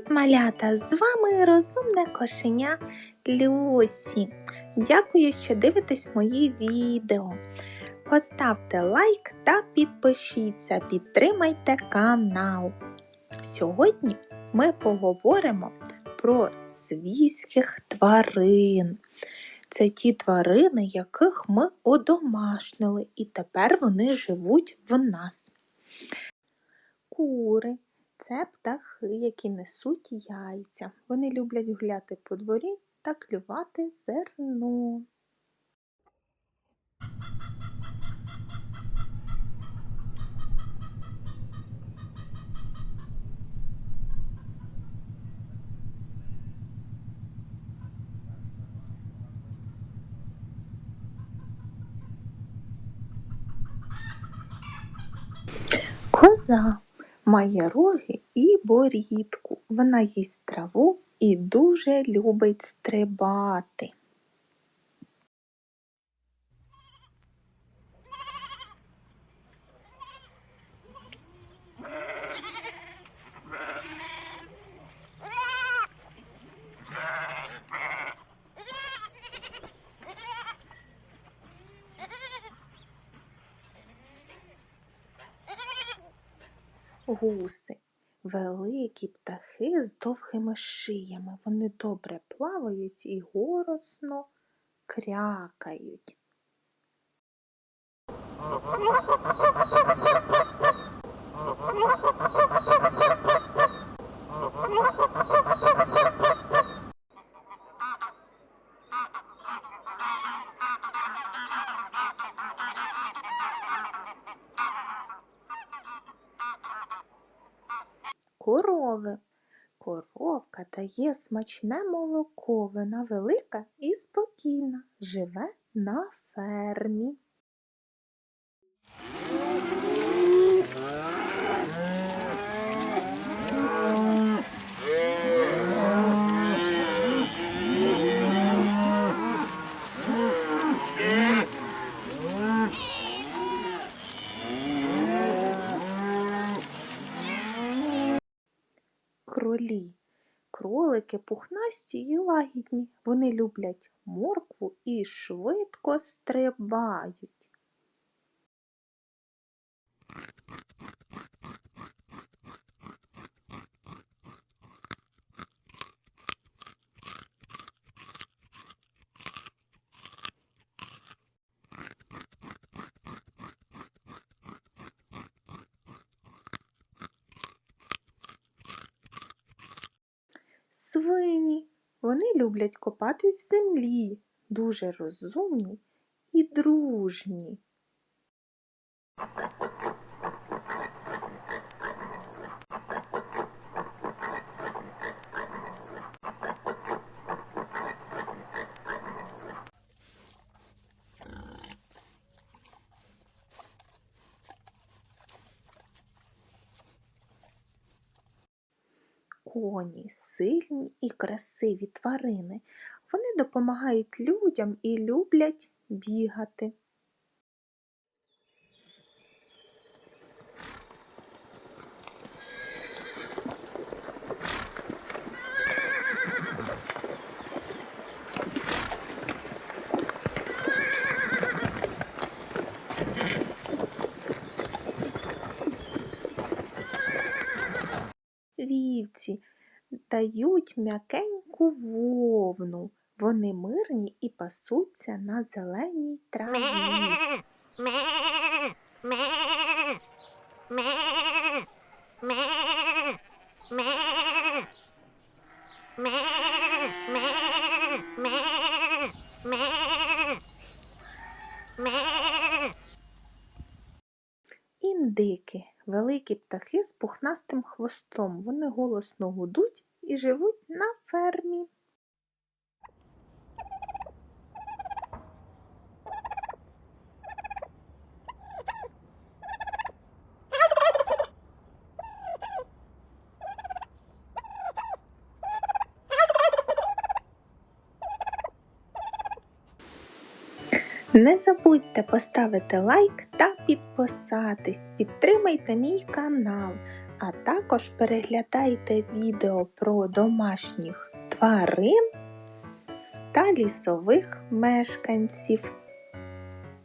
Привіт, малята! З вами розумне кошеня Люсі. Дякую, що дивитесь мої відео. Поставте лайк та підпишіться, підтримайте канал. Сьогодні ми поговоримо про свійських тварин. Це ті тварини, яких ми одомашнили, і тепер вони живуть в нас. Кури це птахи, які несуть яйця. Вони люблять гуляти по дворі та клювати зерно. Коза має роги і борідку. Вона їсть траву і дуже любить стрибати. Гуси великі птахи з довгими шиями. Вони добре плавають і голосно крякають. Корови. Коровка дає смачне молоко, вона велика і спокійна, живе на фермі. Кролі. Кролики пухнасті і лагідні. Вони люблять моркву і швидко стрибають. Свині. Вони люблять копатись в землі, дуже розумні і дружні. Коні сильні і красиві тварини. Вони допомагають людям і люблять бігати. Вівці дають м'якеньку вовну. Вони мирні і пасуться на зеленій траві. Індики великі птахи з пухнастим хвостом. Вони голосно гудуть і живуть на фермі. Не забудьте поставити лайк та підписатись. Підтримайте мій канал. А також переглядайте відео про домашніх тварин та лісових мешканців.